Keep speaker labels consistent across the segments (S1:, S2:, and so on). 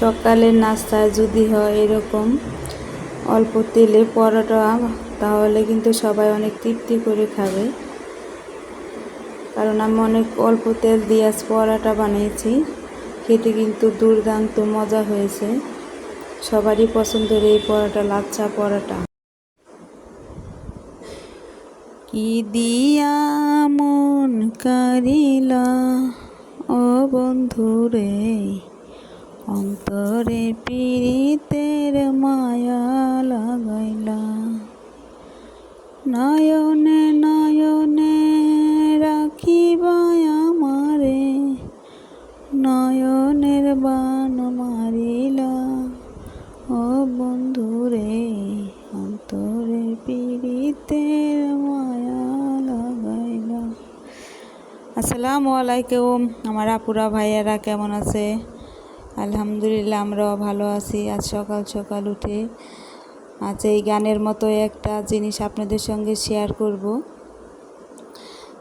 S1: সকালের নাস্তায় যদি হয় এরকম অল্প তেলে পরোটা, তাহলে কিন্তু সবাই অনেক তৃপ্তি করে খাবে। কারণ আমি অনেক অল্প তেল দিয়ে আজ পরোটা বানিয়েছি। খেতে কিন্তু দুর্দান্ত মজা হয়েছে। সবারই পছন্দের এই পরোটা, লাচ্ছা পরোটা। কি দিয়া মন কারিলা, ও বন্ধুরে? অন্তরে পীড়িতের মায়া লাগাইলা। নয়নে নয়নে রাখিবা আমারে, নয়নের বান মারিলা। ও বন্ধুরে অন্তরে পীড়িতের মায়া লাগাইলা। আসসালামু আলাইকুম, আমার আপুরা ভাইয়ারা কেমন আছে? আলহামদুলিল্লাহ, আমরাও ভালো আছি। আজ সকাল সকাল উঠে আজ এই গানের মতো একটা জিনিস আপনাদের সঙ্গে শেয়ার করব।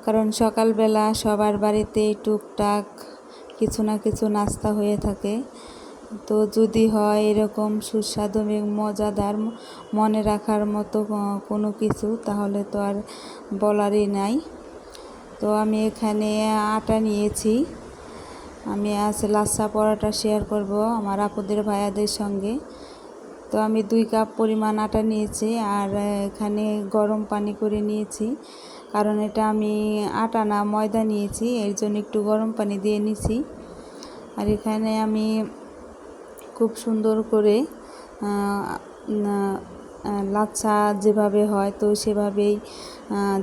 S1: কারণ সকালবেলা সবার বাড়িতে টুকটাক কিছু না কিছু নাস্তা হয়ে থাকে। তো যদি হয় এরকম সুস্বাদু এবং মজাদার মনে রাখার মতো কোনো কিছু, তাহলে তো আর বলারই নাই। তো আমি এখানে আটা নিয়েছি। আমি আজ লাচ্ছা পরোটা শেয়ার করব আমার আপুদের ভাইয়াদের সঙ্গে। তো আমি দুই কাপ পরিমাণ আটা নিয়েছি আর এখানে গরম পানি করে নিয়েছি। কারণ এটা আমি আটা না ময়দা নিয়েছি, এর জন্য একটু গরম পানি দিয়ে নিছি। আর এখানে আমি খুব সুন্দর করে লাচ্ছা যেভাবে হয় তো সেভাবেই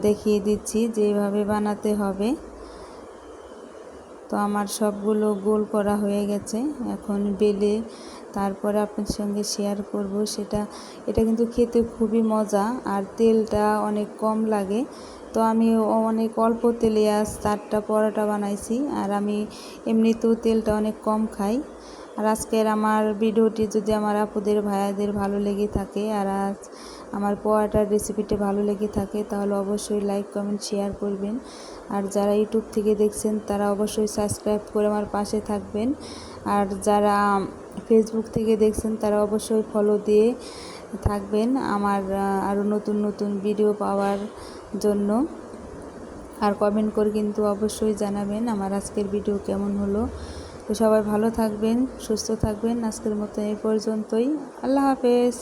S1: দেখিয়ে দিচ্ছি যেভাবে বানাতে হবে। তো আমার সবগুলো গোল করা হয়ে গেছে। এখন বেলে তারপরে আপনার সঙ্গে শেয়ার করব সেটা। এটা কিন্তু খেতে খুবই মজা আর তেলটা অনেক কম লাগে। তো আমি অনেক অল্প তেলে আজ চারটা পরোটা বানাইছি আর আমি এমনিতেও তেলটা অনেক কম খাই। আর আজকের আমার ভিডিওটি যদি আমার আপুদের, ভাইয়াদের ভালো লেগে থাকে আর আজ আমার পোয়াটার রেসিপিটি ভালো লেগে থাকে, তাহলে অবশ্যই লাইক, কমেন্ট, শেয়ার করবেন। আর যারা ইউটিউব থেকে দেখছেন, তারা অবশ্যই সাবস্ক্রাইব করে আমার পাশে থাকবেন। আর যারা ফেসবুক থেকে দেখছেন, তারা অবশ্যই ফলো দিয়ে থাকবেন আমার আরও নতুন নতুন ভিডিও পাওয়ার জন্য। আর কমেন্ট করে কিন্তু অবশ্যই জানাবেন আমার আজকের ভিডিও কেমন হলো। তো সবাই ভালো থাকবেন সুস্থ থাকবেন। আজকের মতো এই পর্যন্তই। আল্লাহ হাফেজ।